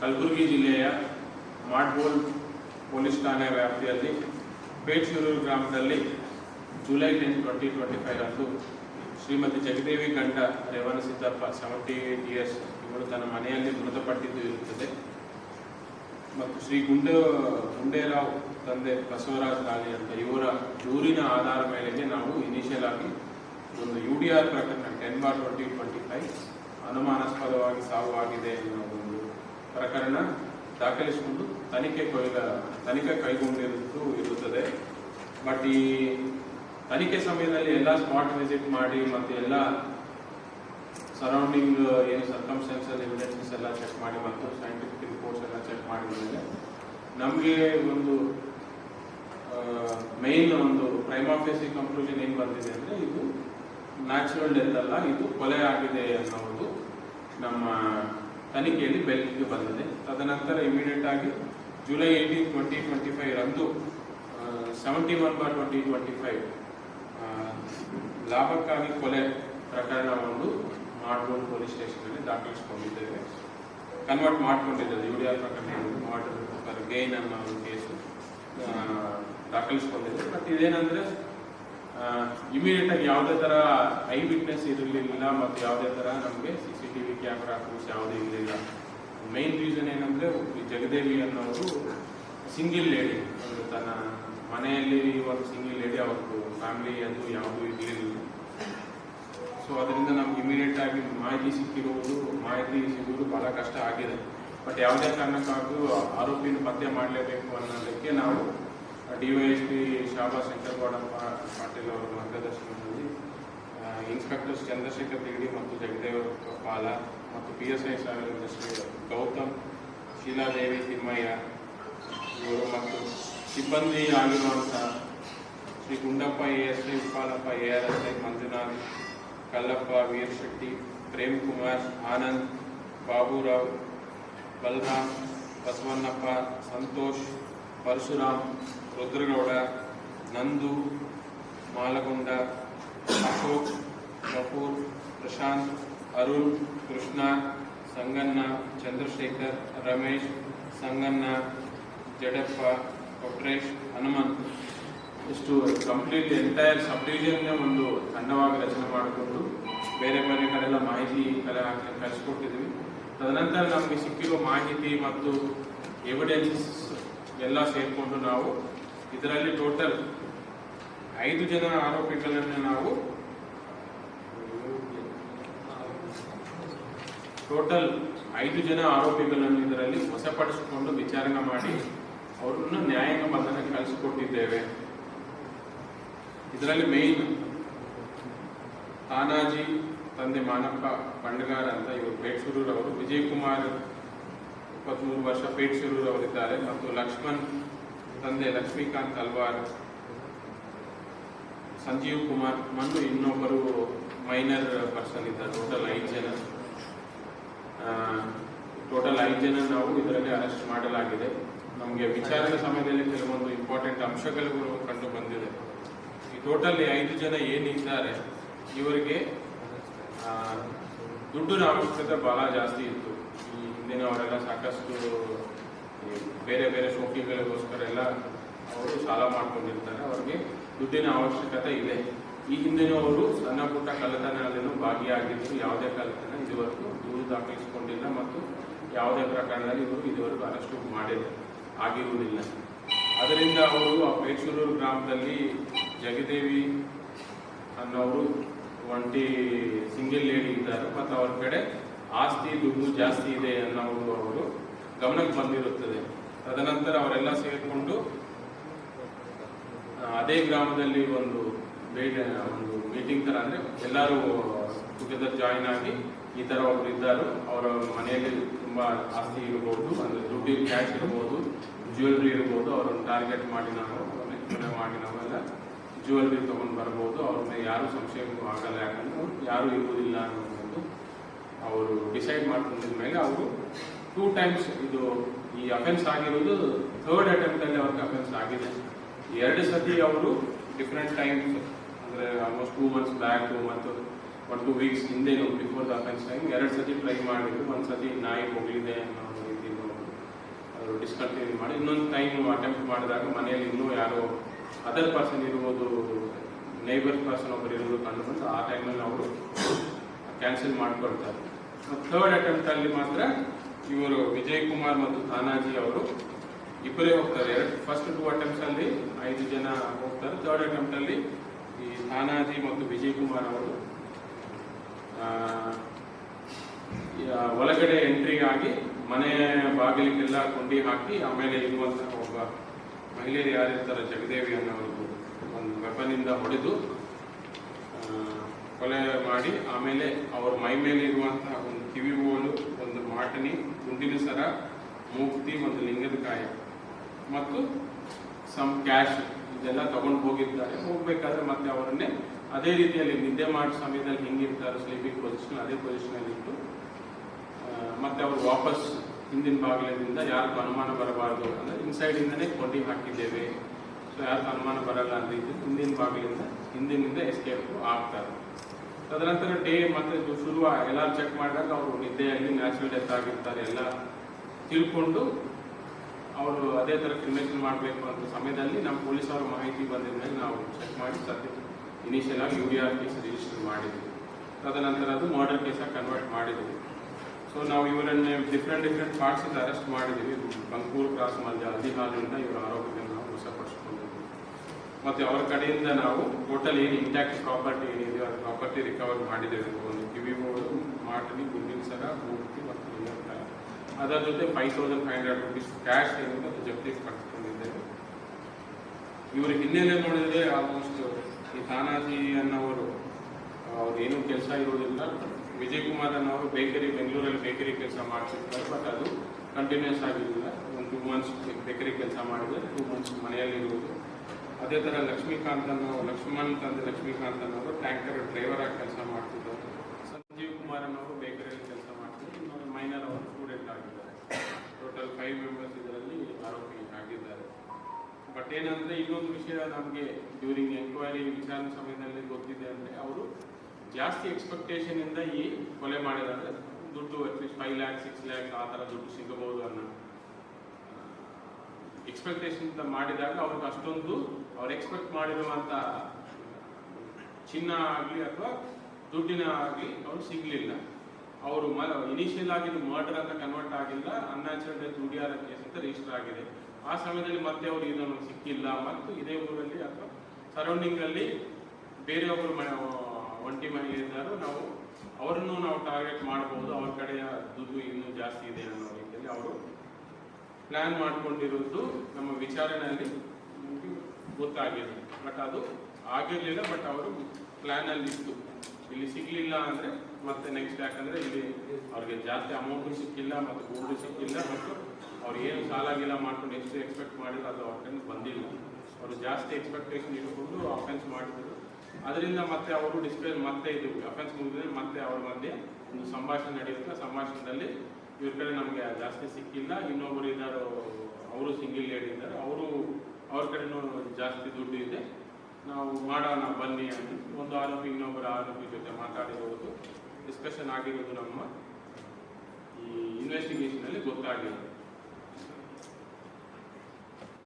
ಕಲಬುರಗಿ ಜಿಲ್ಲೆಯ ಮಾಡ್ಬೋಲ್ ಪೊಲೀಸ್ ಠಾಣೆ ವ್ಯಾಪ್ತಿಯಲ್ಲಿ ಪೇಟ್ಸೂರೂರು ಗ್ರಾಮದಲ್ಲಿ July ten twenty twenty five Shrimati Jagadevi ಗಂಡ Revana Siddappa seventy eight years ಇವರು ತನ್ನ ಮನೆಯಲ್ಲಿ ಮೃತಪಟ್ಟಿದ್ದು ಇರುತ್ತದೆ. ಮತ್ತು ಶ್ರೀ ಗುಂಡ, ಗುಂಡೇರಾವ್ ತಂದೆ ಬಸವರಾಜ್ ಗಾಲಿ ಅಂತ ಇವರ ದೂರಿನ ಆಧಾರ ಮೇಲೆಗೆ ನಾವು ಇನಿಷಿಯಲ್ ಆಗಿ ಒಂದು ಯು ಡಿ ಆರ್ ಪ್ರಕರಣ ten bar twenty twenty five ಅನುಮಾನಾಸ್ಪದವಾಗಿ ಸಾವು ಆಗಿದೆ ಎನ್ನುವ ಪ್ರಕರಣ ದಾಖಲಿಸಿಕೊಂಡು ತನಿಖೆ ಕೊಯ್ಲ ತನಿಖೆ ಕೈಗೊಂಡಿರುವುದು ಇರುತ್ತದೆ. ಬಟ್ ಈ ತನಿಖೆ ಸಮಯದಲ್ಲಿ ಎಲ್ಲ ಸ್ಪಾಟ್ ವಿಸಿಟ್ ಮಾಡಿ ಮತ್ತು ಎಲ್ಲ ಸರೌಂಡಿಂಗ್ ಏನು ಸರ್ಕಮ್ಸ್ಟೆನ್ಸಲ್ ಎವಿಡೆನ್ಸಸ್ ಎಲ್ಲ ಚೆಕ್ ಮಾಡಿ ಮತ್ತು ಸೈಂಟಿಫಿಕ್ ರಿಪೋರ್ಟ್ಸ್ ಎಲ್ಲ ಚೆಕ್ ಮಾಡಿದ ಮೇಲೆ ನಮಗೆ ಒಂದು ಮೇನ್ ಒಂದು ಪ್ರೈಮಾಫೇಸಿ ಕನ್ಕ್ಲೂಷನ್ ಏನು ಬಂದಿದೆ ಅಂದರೆ ಇದು ನ್ಯಾಚುರಲ್ ಡೆತ್ ಅಲ್ಲ, ಇದು ಕೊಲೆ ಆಗಿದೆ ಅನ್ನೋದು ನಮ್ಮ ತನಿಖೆಯಲ್ಲಿ ಬೆಳಕಿಗೆ ಬಂದಿದೆ. ತದನಂತರ ಇಮಿಡಿಯೇಟ್ ಆಗಿ July eighteen twenty twenty five ರಂದು seventy one bar twenty twenty five ಲಾಭಕ್ಕಾಗಿ ಕೊಲೆ ಪ್ರಕರಣವನ್ನು ಮಾಡ್ಬೋದು ಪೊಲೀಸ್ ಸ್ಟೇಷನಲ್ಲಿ ದಾಖಲಿಸಿಕೊಂಡಿದ್ದೇವೆ. ಕನ್ವರ್ಟ್ ಮಾಡ್ಕೊಂಡಿದ್ದೇವೆ. ಯು ಡಿ ಆರ್ ಪ್ರಕರಣ ಮಾಡಿದ ಗೈನ್ ಅನ್ನೋ ಒಂದು ಕೇಸು ದಾಖಲಿಸ್ಕೊಂಡಿದ್ದೇವೆ. ಬಟ್ ಇದೇನಂದ್ರೆ ಇಮಿಡಿಯೇಟ್ ಆಗಿ ಯಾವುದೇ ಥರ ಐ ವಿಟ್ನೆಸ್ ಇರಲಿಲ್ಲ ಮತ್ತು ಯಾವುದೇ ಥರ ನಮಗೆ C C T V camera proofs ಯಾವುದೇ ಇರಲಿಲ್ಲ. ಮೈನ್ ರೀಸನ್ ಏನಂದರೆ ಜಗದೇವಿ ಅನ್ನೋರು ಸಿಂಗಿಲ್ ಲೇಡಿ ಅವರು ತನ್ನ ಮನೆಯಲ್ಲಿ ಒಂದು ಸಿಂಗಿಲ್ ಲೇಡಿ ಅವ್ರದ್ದು ಫ್ಯಾಮಿಲಿ ಅದು ಯಾವುದೂ ಇರಲಿಲ್ಲ. ಸೊ ಅದರಿಂದ ನಮ್ಗೆ ಇಮಿಡಿಯೇಟ್ ಆಗಿ ಮಾಹಿತಿ ಸಿಕ್ಕಿರುವುದು ಮಾಹಿತಿ ಸಿಗುವುದು ಬಹಳ ಕಷ್ಟ ಆಗಿದೆ. ಬಟ್ ಯಾವುದೇ ಕಾರಣಕ್ಕಾಗೂ ಆರೋಪಿನ ಪತ್ತೆ ಮಾಡಲೇಬೇಕು ಅನ್ನೋದಕ್ಕೆ ನಾವು D Y S P ಶಾಬಾ ಶಂಕರಗೌಡಪ್ಪ Patil ಅವರ ಮಾರ್ಗದರ್ಶನದಲ್ಲಿ ಆ, ಇನ್ಸ್ಪೆಕ್ಟರ್ಸ್ ಚಂದ್ರಶೇಖರ್ ತಿಗಡಿ ಮತ್ತು ಜಗದೇವ ಪಾಲ ಮತ್ತು ಪಿ ಎಸ್ ಐ ಸಾವಿರ ಶ್ರೀ ಗೌತಮ್ ಶೀಲಾದೇವಿ ತಿಮ್ಮಯ್ಯ ಇವರು ಮತ್ತು ಸಿಬ್ಬಂದಿ ಆಗಿರುವಂಥ Shri Gundappa A S I Upalappa A R S I Manjunath Kallappa Veer Shetty Prem Kumar Anand Baburao Balaram Basavannappa Santosh Parashuram Rudragowda Nandu, Malagonda, Ashok Kapoor Prashant, Arun, Krishna, Sanganna, Chandrashekhar, Ramesh, Sanganna, ಜಡಪ್ಪ, Kotresh, Hanumanth. ಇಷ್ಟು ಕಂಪ್ಲೀಟ್ ಎಂಟೈರ್ ಸಬ್ ಡಿವಿಷನ್ನೇ ಒಂದು ತಂಡವಾಗಿ ರಚನೆ ಮಾಡಿಕೊಂಡು ಬೇರೆ ಬೇರೆ ಕಡೆಲ್ಲ ಮಾಹಿತಿ ಕಲೆ ಹಾಕಿ ಕಳಿಸ್ಕೊಟ್ಟಿದ್ವಿ ತದನಂತರ ನಮಗೆ ಸಿಕ್ಕಿರೋ ಮಾಹಿತಿ ಮತ್ತು ಎವಿಡೆನ್ಸಸ್ ಎಲ್ಲ ಸೇರಿಕೊಂಡು ನಾವು ಇದರಲ್ಲಿ ಟೋಟಲ್ ಐದು ಜನ ಆರೋಪಿಗಳನ್ನು ನಾವು ಟೋಟಲ್ ಐದು ಜನ ಆರೋಪಿಗಳನ್ನು ಇದರಲ್ಲಿ ವಶಪಡಿಸಿಕೊಂಡು ವಿಚಾರಣೆ ಮಾಡಿ ಅವರನ್ನು ನ್ಯಾಯಾಂಗ ಬಂಧನಕ್ಕೆ ಕಳಿಸಿಕೊಟ್ಟಿದ್ದೇವೆ. ಇದರಲ್ಲಿ ಮೇನ್ ತಾನಾಜಿ ತಂದೆ ಮಾನಪ್ಪ ಬಂಡಗಾರ್ ಅಂತ ಇವರು ಅವರು ವಿಜಯ್ ಕುಮಾರ್ ಇಪ್ಪತ್ಮೂರು ವರ್ಷ ಪೇಟ್ಸೂರೂರ್ ಅವರಿದ್ದಾರೆ ಮತ್ತು ಲಕ್ಷ್ಮಣ್ ತಂದೆ ಲಕ್ಷ್ಮೀಕಾಂತ್ ಅಲ್ವಾರ್, ಸಂಜೀವ್ ಕುಮಾರ್ ಮತ್ತು ಇನ್ನೊಬ್ಬರು ಮೈನರ್ ಪರ್ಸನ್ ಇದ್ದಾರೆ ಟೋಟಲ್ ಐದು ಜನ. ಟೋಟಲ್ ಐದು ಜನ ನಾವು ಇದರಲ್ಲಿ ಅರೆಸ್ಟ್ ಮಾಡಲಾಗಿದೆ. ನಮಗೆ ವಿಚಾರಣೆ ಸಮಯದಲ್ಲಿ ಕೆಲವೊಂದು ಇಂಪಾರ್ಟೆಂಟ್ ಅಂಶಗಳು ಕಂಡು ಬಂದಿದೆ. ಈ ಟೋಟಲ್ ಐದು ಜನ ಏನಿದ್ದಾರೆ, ಇವರಿಗೆ ದುಡ್ಡಿನ ಅವಶ್ಯಕತೆ ಬಹಳ ಜಾಸ್ತಿ ಇತ್ತು. ಈ ಹಿಂದಿನವರೆಲ್ಲ ಸಾಕಷ್ಟು ಬೇರೆ ಬೇರೆ ಶೋಕಿಗಳಿಗೋಸ್ಕರ ಎಲ್ಲ ಅವರು ಸಾಲ ಮಾಡ್ಕೊಂಡಿರ್ತಾರೆ. ಅವ್ರಿಗೆ ದುಡ್ಡಿನ ಅವಶ್ಯಕತೆ ಇದೆ. ಈ ಅವರು ಸಣ್ಣ ಪುಟ್ಟ ಕಳ್ಳತನದಲ್ಲೂ ಭಾಗಿಯಾಗಿದ್ದು ಯಾವುದೇ ಕಳ್ಳತನ ಇದುವರೆಗೂ ದೂರು ದಾಖಲಿಸಿಕೊಂಡಿಲ್ಲ ಮತ್ತು ಯಾವುದೇ ಪ್ರಕರಣದಲ್ಲಿ ಇವರು ಇದುವರೆಗೂ ಅರೆಸ್ಟು ಮಾಡಿಲ್ಲ. ಆಗಿರುವುದಿಲ್ಲ. ಅದರಿಂದ ಅವರು ಆ ಪೇಚೂರೂರು ಗ್ರಾಮದಲ್ಲಿ ಜಗದೇವಿ ಅನ್ನೋರು ಒಂಟಿ ಸಿಂಗಲ್ ಲೇಡಿ ಇದ್ದಾರೆ. ಮತ್ತು ಅವ್ರ ಕಡೆ ಆಸ್ತಿ ದುಡ್ಡು ಜಾಸ್ತಿ ಇದೆ ಅನ್ನೋರು ಅವರು ಗಮನಕ್ಕೆ ಬಂದಿರುತ್ತದೆ. ತದನಂತರ ಅವರೆಲ್ಲ ಸೇರಿಕೊಂಡು ಅದೇ ಗ್ರಾಮದಲ್ಲಿ ಒಂದು ಬೇಡ ಒಂದು ಮೀಟಿಂಗ್ ಥರ ಅಂದರೆ ಎಲ್ಲರೂ ಟುಗೆದರ್ ಜಾಯಿನ್ ಆಗಿ ಈ ಥರ ಒಬ್ರು ಇದ್ದಾರೆ. ಅವರ ಮನೆಯಲ್ಲಿ ತುಂಬ ಆಸ್ತಿ ಇರಬಹುದು, ಅಂದರೆ ದುಡ್ಡು ಕ್ಯಾಶ್ ಇರ್ಬೋದು ಜ್ಯುವೆಲ್ರಿ ಇರ್ಬೋದು ಅವರನ್ನು ಟಾರ್ಗೆಟ್ ಮಾಡಿ ನಾವು, ಅವ್ರನ್ನ ಮಾಡಿ ನಾವೆಲ್ಲ ಜ್ಯುವೆಲ್ರಿ ತೊಗೊಂಡು ಬರ್ಬೋದು. ಅವ್ರನ್ನ ಯಾರು ಸಂಶಯ ಆಗಲ್ಲ. ಯಾಕಂದ್ರೆ ಯಾರು ಇರುವುದಿಲ್ಲ ಅನ್ನೋದು ಅವರು ಡಿಸೈಡ್ ಮಾಡ್ಕೊಂಡಿದ ಮೇಲೆ ಅವರು ಟೂ ಟೈಮ್ಸ್ ಇದು ಈ ಅಫೆನ್ಸ್ ಆಗಿರೋದು ಥರ್ಡ್ ಅಟೆಂಪ್ಟ್ ಅಲ್ಲಿ ಅವ್ರಿಗೆ ಅಫೆನ್ಸ್ ಆಗಿದೆ. ಎರಡು ಸತಿ ಅವರು ಡಿಫ್ರೆಂಟ್ ಟೈಮ್ಸ್ ಅಂದ್ರೆ ಆಲ್ಮೋಸ್ಟ್ ಟೂ ಮಂತ್ಸ್ ಬ್ಯಾಕ್ ಮತ್ತು ಒನ್ ಟೂ ವೀಕ್ಸ್ ಹಿಂದೆ ಬಿಫೋರ್ ದ ಅಫೆನ್ಸ್ ಟೈಮ್ ಎರಡು ಸತಿ ಟ್ರೈ ಮಾಡಿದ್ರು, ಒಂದು ಸತಿ ನಾಯಿ ಹೋಗಲಿದೆ ಅನ್ನೋ ರೀತಿ ಅವರು ಡಿಸ್ಕಂಟಿನ್ಯೂ ಮಾಡಿ, ಇನ್ನೊಂದು ಟೈಮ್ ಅಟೆಂಪ್ಟ್ ಮಾಡಿದಾಗ ಮನೆಯಲ್ಲಿ ಇನ್ನೂ ಯಾರೋ ಅದರ್ ಪರ್ಸನ್ ಇರುವುದು ನೈಬರ್ ಪರ್ಸನ್ ಒಬ್ಬರು ಇರುವುದು ಕಂಡು ಬಂದು ಆ ಟೈಮಲ್ಲಿ ಅವರು ಕ್ಯಾನ್ಸಲ್ ಮಾಡ್ಕೊಳ್ತಾರೆ. ಥರ್ಡ್ ಅಟೆಂಪ್ಟ್ ಅಲ್ಲಿ ಮಾತ್ರ ಇವರು ವಿಜಯ್ ಕುಮಾರ್ ಮತ್ತು ತಾನಾಜಿ ಅವರು ಇಬ್ಬರೇ ಹೋಗ್ತಾರೆ. ಎರಡು ಫಸ್ಟ್ ಟೂ ಅಟೆಂಪ್ಟ್ಸ್ ಅಲ್ಲಿ ಐದು ಜನ ಹೋಗ್ತಾರೆ. ಥರ್ಡ್ ಅಟೆಂಪ್ಟ್ ಅಲ್ಲಿ ಈ ತಾನಾಜಿ ಮತ್ತು ವಿಜಯ್ ಕುಮಾರ್ ಅವರು ಒಳಗಡೆ ಎಂಟ್ರಿ ಆಗಿ ಮನೆ ಬಾಗಿಲಿಗೆಲ್ಲ ಕೊಂಡಿ ಹಾಕಿ ಆಮೇಲೆ ಇರುವಂತಹ ಒಬ್ಬ ಮಹಿಳೆಯರು ಯಾರಿರ್ತಾರೆ? ಜಗದೇವಿ ಅನ್ನೋರು ಒಂದು ವೆಪನಿಂದ ಹೊಡೆದು ಕೊಲೆ ಮಾಡಿ ಆಮೇಲೆ ಅವ್ರ ಮೈ ಮೇಲೆ ಇರುವಂತಹ ಒಂದು ಕಿವಿ ಓಲು ಮಾಟನಿ, ಗುಂಡಿನ ಸರ ಮೂಕ್ತಿ ಒಂದು ಲಿಂಗದ ಕಾಯ. ಮತ್ತು ಸಮ್ ಕ್ಯಾಶ್ ಇದೆಲ್ಲ ತಗೊಂಡು ಹೋಗಿದ್ದಾರೆ. ಹೋಗ್ಬೇಕಾದ್ರೆ ಮತ್ತೆ ಅವರನ್ನೇ ಅದೇ ರೀತಿಯಲ್ಲಿ ನಿದ್ದೆ ಮಾಡೋ ಸಮಯದಲ್ಲಿ ಹೆಂಗಿರ್ತಾರೆ ಸ್ಲೀಪಿಂಗ್ ಪೊಸಿಷನ್ ಅದೇ ಪೊಸಿಷನ್ ಇಟ್ಟು ಮತ್ತೆ ಅವರು ವಾಪಸ್ ಹಿಂದಿನ ಬಾಗಿಲಿನಿಂದ ಯಾರಿಗೂ ಅನುಮಾನ ಬರಬಾರದು ಅಂದ್ರೆ ಇನ್ಸೈಡ್ ಇಂದನೇ ಕೊಂಡಿ ಹಾಕಿದ್ದೇವೆ. ಸೊ ಯಾರಿಗೂ ಅನುಮಾನ ಬರಲ್ಲ ಅಂತ ರೀತಿ ಹಿಂದಿನ ಬಾಗಿಲಿಂದ, ಹಿಂದಿನಿಂದ ಎಸ್ಕೇಪ್ ಆಗ್ತಾರೆ. ತದನಂತರ ಡೇ ಮತ್ತೆ ಶುರುವ ಶುರು ಎಲ್ಲ ಚೆಕ್ ಮಾಡಿದಾಗ ಅವರು ನಿದ್ದೆಯಲ್ಲಿ ನ್ಯಾಚುರಲ್ ಡೆತ್ ಆಗಿರ್ತಾರೆ ಎಲ್ಲ ತಿಳ್ಕೊಂಡು ಅವರು ಅದೇ ತರ ಕ್ರಿಮಿನೇಷನ್ ಮಾಡಬೇಕು ಅಂತ ಸಮಯದಲ್ಲಿ ನಮ್ಮ ಪೊಲೀಸ್ ಅವರ ಮಾಹಿತಿ ಬಂದಿದ ಮೇಲೆ ನಾವು ಚೆಕ್ ಮಾಡಿ ಸದ್ಯ ಇನಿಷಿಯಲ್ ಆಗಿ U D R case register ಮಾಡಿದ್ವಿ. ತದನಂತರ ಅದು ಮರ್ಡರ್ ಕೇಸಾಗಿ ಕನ್ವರ್ಟ್ ಮಾಡಿದ್ವಿ. ಸೊ ನಾವು ಇವರನ್ನೇ ಡಿಫ್ರೆಂಟ್ ಡಿಫ್ರೆಂಟ್ ಪಾರ್ಟ್ಸಿಂದ ಅರೆಸ್ಟ್ ಮಾಡಿದ್ದೀವಿ ಬಂಕೂರು ಕ್ರಾಸ್ ಮಧ್ಯ ಹಲ್ದಿಹಾಲಿಂದ ಇವರ ವಶಪಡಿಸಿಕೊಂಡಿದ್ವಿ ಮತ್ತೆ ಅವರ ಕಡೆಯಿಂದ ನಾವು ಟೋಟಲ್ ಏನು ಇಂಟ್ಯಾಕ್ಟ್ ಪ್ರಾಪರ್ಟಿ ಏನಿದೆ ಅದು ಪ್ರಾಪರ್ಟಿ ರಿಕವರ್ ಮಾಡಿದ್ದೇವೆ. ಒಂದು ಕಿವಿ ಬೋರ್ಡು ಮಾಟಲಿ ಗುಂಡಿನ ಸರ, ಮೂರ್ತಿ ಮತ್ತು ಅದರ ಜೊತೆ five thousand five hundred rupees cash ಏನಿದೆ ಅದು ಜಪ್ತಿ ಪಡೆದುಕೊಂಡಿದ್ದೇವೆ ಇವರು ಹಿನ್ನೆಲೆ ನೋಡಿದ್ರೆ ಆಲ್ಮೋಸ್ಟ್ ಈ ತಾನಾಜಿ ಅನ್ನೋರು ಅವ್ರು ಏನು ಕೆಲಸ ಇರೋದಿಲ್ಲ. ವಿಜಯ್ ಕುಮಾರ್ ಅನ್ನೋರು ಬೇಕರಿ ಬೆಂಗಳೂರಲ್ಲಿ ಬೇಕರಿ ಕೆಲಸ ಮಾಡ್ತಿರ್ತಾರೆ ಬಟ್ ಅದು ಕಂಟಿನ್ಯೂಸ್ ಆಗಿರಲಿಲ್ಲ ಒಂದು ಟೂ ಮಂತ್ಸ್ ಬೇಕರಿ ಕೆಲಸ ಮಾಡಿದರೆ ಟೂ ಮಂತ್ಸ್ ಮನೆಯಲ್ಲಿ ಇರುವುದು ಅದೇ ಥರ ಲಕ್ಷ್ಮೀಕಾಂತ್ ಅನ್ನೋ ಲಕ್ಷ್ಮಣ್ ತಂದೆ ಲಕ್ಷ್ಮೀಕಾಂತ್ ಅನ್ನೋರು ಟ್ಯಾಂಕರ್ ಡ್ರೈವರ್ ಆಗಿ ಕೆಲಸ ಮಾಡ್ತಿದ್ದಾರೆ. ಸಂಜೀವ್ ಕುಮಾರ್ ಅನ್ನೋರು ಬೇಕರಿಯಲ್ಲಿ ಕೆಲಸ ಮಾಡ್ತಿದ್ದಾರೆ. ಇನ್ನೊಂದು ಮೈನರ್ ಅವರು ಸ್ಟೂಡೆಂಟ್ ಆಗಿದ್ದಾರೆ. ಟೋಟಲ್ ಫೈವ್ ಮೆಂಬರ್ಸ್ ಇದರಲ್ಲಿ ಆರೋಪಿ ಆಗಿದ್ದಾರೆ. ಬಟ್ ಏನಂದ್ರೆ ಇನ್ನೊಂದು ವಿಷಯ ನಮಗೆ ಡ್ಯೂರಿಂಗ್ ಎಂಕ್ವೈರಿ ವಿಚಾರಣೆ ಸಮಯದಲ್ಲಿ ಗೊತ್ತಿದೆ ಅಂದರೆ ಅವರು ಜಾಸ್ತಿ ಎಕ್ಸ್ಪೆಕ್ಟೇಷನಿಂದ ಈ ಕೊಲೆ ಮಾಡಿದ್ದಾರೆ. ದುಡ್ಡು at least five lakh six lakh ಆ ಥರ ದುಡ್ಡು ಸಿಗಬಹುದು ಅನ್ನೋ ಎಕ್ಸ್ಪೆಕ್ಟೇಷನ್ ಮಾಡಿದಾಗ ಅವ್ರಿಗೆ ಅಷ್ಟೊಂದು ಅವ್ರು ಎಕ್ಸ್ಪೆಕ್ಟ್ ಮಾಡಿರುವಂತ ಚಿನ್ನ ಆಗಲಿ ಅಥವಾ ದುಡ್ಡಿನ ಆಗಲಿ ಅವ್ರು ಸಿಗ್ಲಿಲ್ಲ. ಅವರು ಇನಿಷಿಯಲ್ ಆಗಿ ಮರ್ಡರ್ ಅಂತ ಕನ್ವರ್ಟ್ ಆಗಿಲ್ಲ ಅನ್ಯಾಚುರಲ್ ಡೆತ್ ದುಡಿಯಾರ ಕೇಸ್ ಅಂತ ರಿಜಿಸ್ಟರ್ ಆಗಿದೆ. ಆ ಸಮಯದಲ್ಲಿ ಮತ್ತೆ ಅವರು ಇದನ್ನು ಸಿಕ್ಕಿಲ್ಲ ಮತ್ತು ಇದೇ ಊರಲ್ಲಿ ಅಥವಾ ಸರೌಂಡಿಂಗ್ ಅಲ್ಲಿ ಬೇರೆಯೊಬ್ಬರು ಮ- ಒಂಟಿ ಮಹಿಳೆ ಇದ್ದಾರೋ ನಾವು ಅವರನ್ನು ನಾವು ಟಾರ್ಗೆಟ್ ಮಾಡಬಹುದು. ಅವ್ರ ಕಡೆಯ ದುಡ್ಡು ಇನ್ನೂ ಜಾಸ್ತಿ ಇದೆ ಅನ್ನೋ ರೀತಿಯಲ್ಲಿ ಅವರು ಪ್ಲಾನ್ ಮಾಡ್ಕೊಂಡಿರೋದು ನಮ್ಮ ವಿಚಾರಣೆಯಲ್ಲಿ ಗೊತ್ತಾಗಿದೆ. ಬಟ್ ಅದು ಆಗಿರಲಿಲ್ಲ ಬಟ್ ಅವರು ಪ್ಲಾನ್ ಅಲ್ಲಿ ಇತ್ತು. ಇಲ್ಲಿ ಸಿಗ್ಲಿಲ್ಲ ಅಂದ್ರೆ ಮತ್ತೆ ನೆಕ್ಸ್ಟ್ ಯಾಕಂದರೆ ಇಲ್ಲಿ ಅವ್ರಿಗೆ ಜಾಸ್ತಿ ಅಮೌಂಟ್ ಸಿಕ್ಕಿಲ್ಲ ಮತ್ತು ಗೋಲ್ಡ್ ಸಿಕ್ಕಿಲ್ಲ ಮತ್ತು ಅವ್ರು ಏನು ಸಾಲ ಗೀಲ ಮಾಡ್ಕೊಂಡು ಎಷ್ಟು ಎಕ್ಸ್ಪೆಕ್ಟ್ ಮಾಡಿದ್ರು ಅದು ಕೈಲಿ ಬಂದಿಲ್ಲ. ಅವರು ಜಾಸ್ತಿ ಎಕ್ಸ್ಪೆಕ್ಟೇಷನ್ ಇಟ್ಕೊಂಡು ಅಫೆನ್ಸ್ ಮಾಡಿದ್ರು. ಅದರಿಂದ ಮತ್ತೆ ಅವರು ಡಿಸ್ಪ್ಲೇ ಮತ್ತೆ ಇದು ಅಫೆನ್ಸ್ ಮುಗಿದ್ರೆ ಮತ್ತೆ ಅವ್ರ ಮಧ್ಯೆ ಒಂದು ಸಂಭಾಷಣೆ ನಡೆಯುತ್ತೆ. ಸಂಭಾಷಣೆಯಲ್ಲಿ ಇವ್ರ ಕಡೆ ನಮಗೆ ಜಾಸ್ತಿ ಸಿಕ್ಕಿಲ್ಲ. ಇನ್ನೊಬ್ಬರು ಇದ್ದಾರೆ ಅವರು ಸಿಂಗಲ್ ಲೇಡಿ ಇದ್ದಾರೆ ಅವರು ಅವ್ರ ಕಡೆನೂ ಜಾಸ್ತಿ ದುಡ್ಡು ಇದೆ. ನಾವು ಮಾಡೋಣ, ಬನ್ನಿ ಅಂತ. ಒಂದು ಆರೋಪಿ, ಇನ್ನೊಬ್ಬರ ಆರೋಪಿ ಜೊತೆ ಮಾತಾಡಿರೋದು. ಡಿಸ್ಕಷನ್ ಆಗಿರೋದು ನಮ್ಮ ಈ ಇನ್ವೆಸ್ಟಿಗೇಷನಲ್ಲಿ ಗೊತ್ತಾಗಿರೋದು